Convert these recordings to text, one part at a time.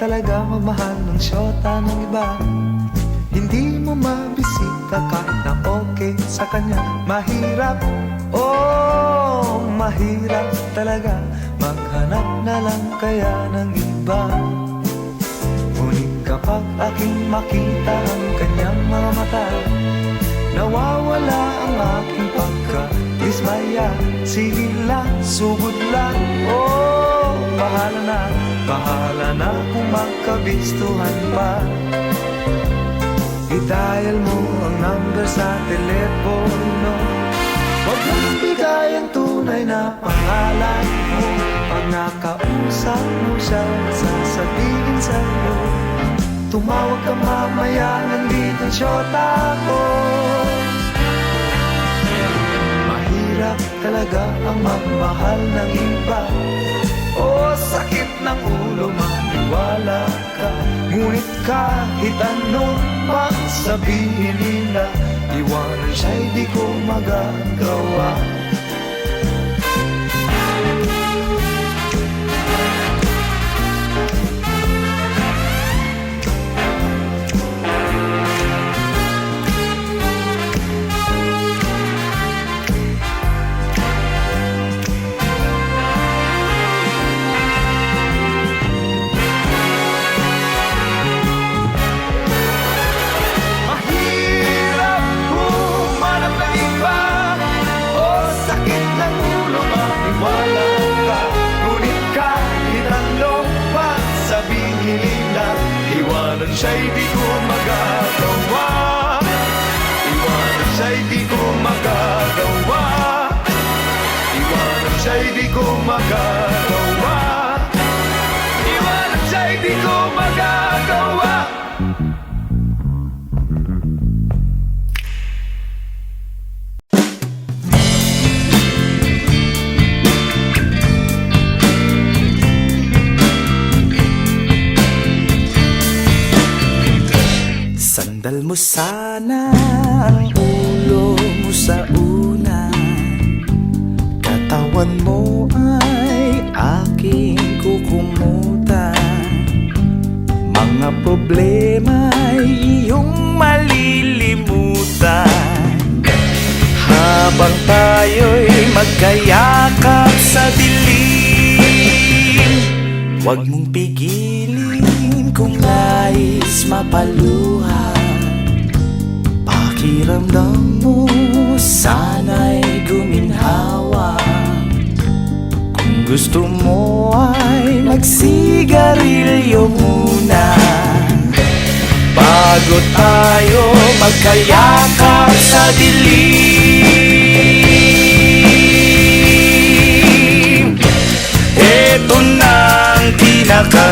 talaga magmahal ng syota ng iba. Hindi mo mabisita kahit na okay sa kanya. Mahirap, oh mahirap talaga. Maghanap na lang kaya ng iba. Ngunit kapag aking makita ang kanyang mga mata Nawawala ang aking pagka-dismaya Sige lang, sugod lang, oh Bahala na, bahala na kung magkabistuhan pa. I-dial mo ang number sa telepono. Huwag mong bigay ang tunay na pangalan mo. Pag nakausap mo siya, sasabihin sa'yo Tumawag ka mamaya, nandito ang syota ko magmahal ng iba O sakit ng ulo, maniwala ka. Ngunit kahit anong pang sabihin nila Iwanan siya'y di ko magagawa magagawa. Iwanan siya'y di ko magagawa. Sandal mo sana ang ulo mo sa una tayo'y magkayakap sa dilim. Huwag mong pigilin kung nais mapaluha. Pakiramdam mo sana'y guminhawa. Kung gusto mo ay magsigarilyo muna. Bago tayo magkayakap sa dilim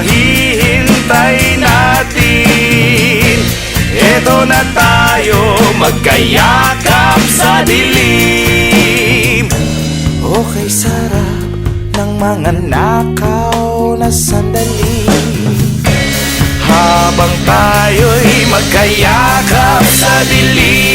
pinakahihintay natin. Ito na tayo magkayakap sa dilim. Okay sarap ng mga nakaw na sandali. Habang tayo'y magkayakap sa dilim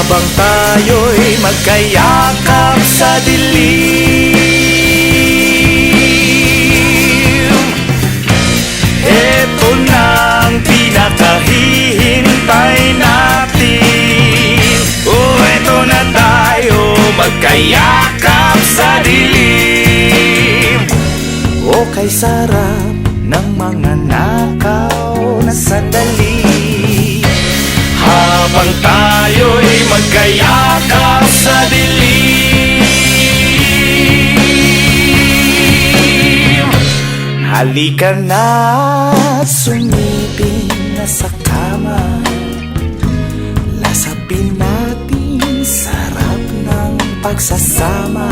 Habang tayo'y magkayakap sa dilim. Ito na ang pinakahihintay natin. Oh, ito na tayo magkayakap sa dilim. O kay sarap ng mga nakaw na sandali. Habang tayo'y magkayakap sa dilim. Halika na sumipin na sa kama. Lasapin natin sarap ng pagsasama.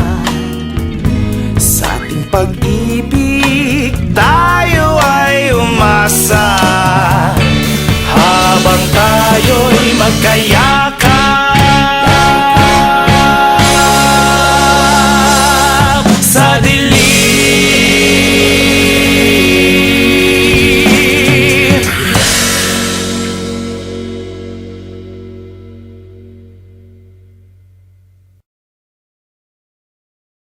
Sa ating pag-ibig